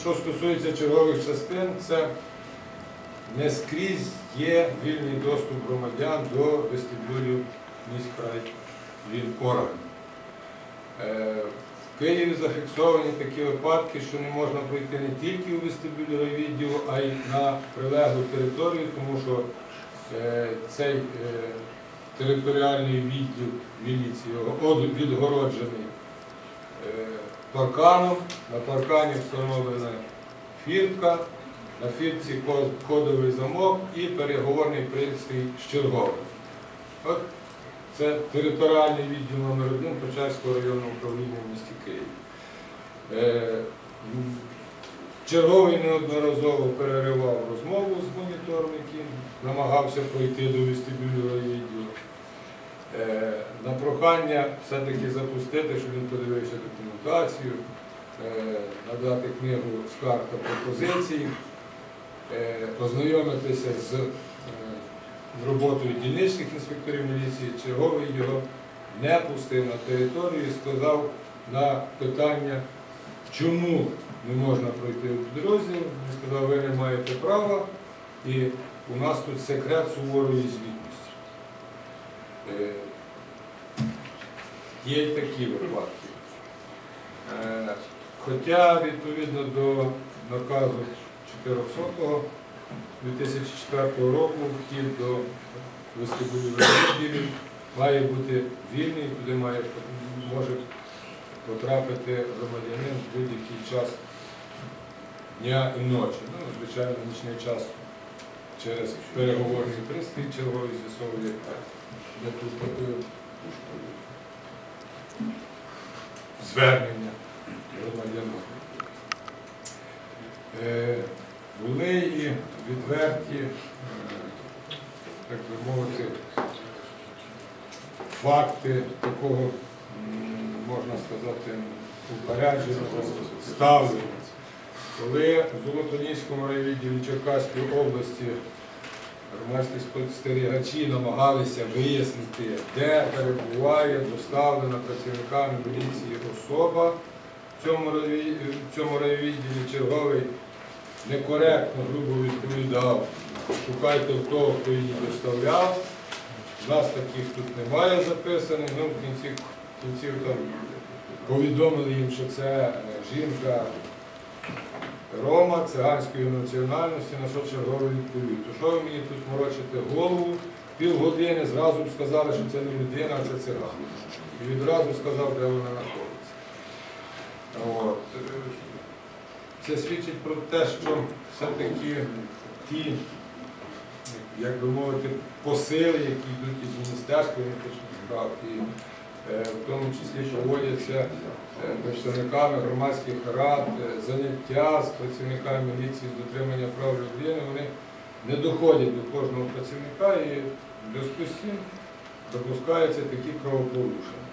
що стосується чергових частин, це не скрізь є вільний доступ громадян до вестибюлів міськрай органів. Е, В Києві зафіксовані такі випадки, що не можна пройти не тільки у вестибюлі райвідділу, а й на прилеглу територію, тому що е, цей е, територіальний відділ міліції відгороджений парканом. На паркані встановлена фіртка, на фіртці кодовий замок і переговорний пристрій з черговим. От це територіальний відділ номер 1 Почаївського районного управління в місті Києві. Е, Черговий неодноразово переривав розмову з монітором, намагався пройти до вестибюлю райвідділу. Е, На прохання все-таки запустити, щоб він подивився документацію, е, надати книгу скарг та пропозицій, е, ознайомитися з е, роботою дільничних інспекторів міліції, черговий його не пустив на територію і сказав на питання, чому не можна пройти у підрозділ. Він сказав, ви не маєте права, і у нас тут секрет суворої звітності. Є такі випадки. Е, Хоча відповідно до наказу 400 2004 року вхід до відділів має бути вільний, туди має, може потрапити громадянин в будь-який час дня і ночі. Ну, звичайно, нічний час через переговорний пристрій черговий з'ясовує, де тут звернення громадянина. Е, Були і відверті, е, так би мовити, факти такого, можна сказати, упередженого ставлення. Коли в Золотоніському райвідділі Черкаської області громадські спостерігачі намагалися вияснити, де перебуває доставлена працівниками міліції особа. В цьому в райвідділі черговий некоректно, грубо відповідав, шукайте того, хто її доставляв. Нас таких тут немає записаних, ну в кінці в кінці там повідомили їм, що це е, жінка Рома циганської національності, на що черговий відповів. То що ви мені тут морочите голову? Півгодини зразу б сказали, що це не людина, а це циган. І відразу сказав, де вона знаходиться. От. Це свідчить про те, що все-таки ті, як би мовити, посили, які йдуть із Міністерства внутрішніх справ, в тому числі проводяться е, представниками громадських рад, е, заняття з працівниками міліції з дотримання прав людини, вони не доходять до кожного працівника і в зв'язку з цим допускаються такі правопорушення.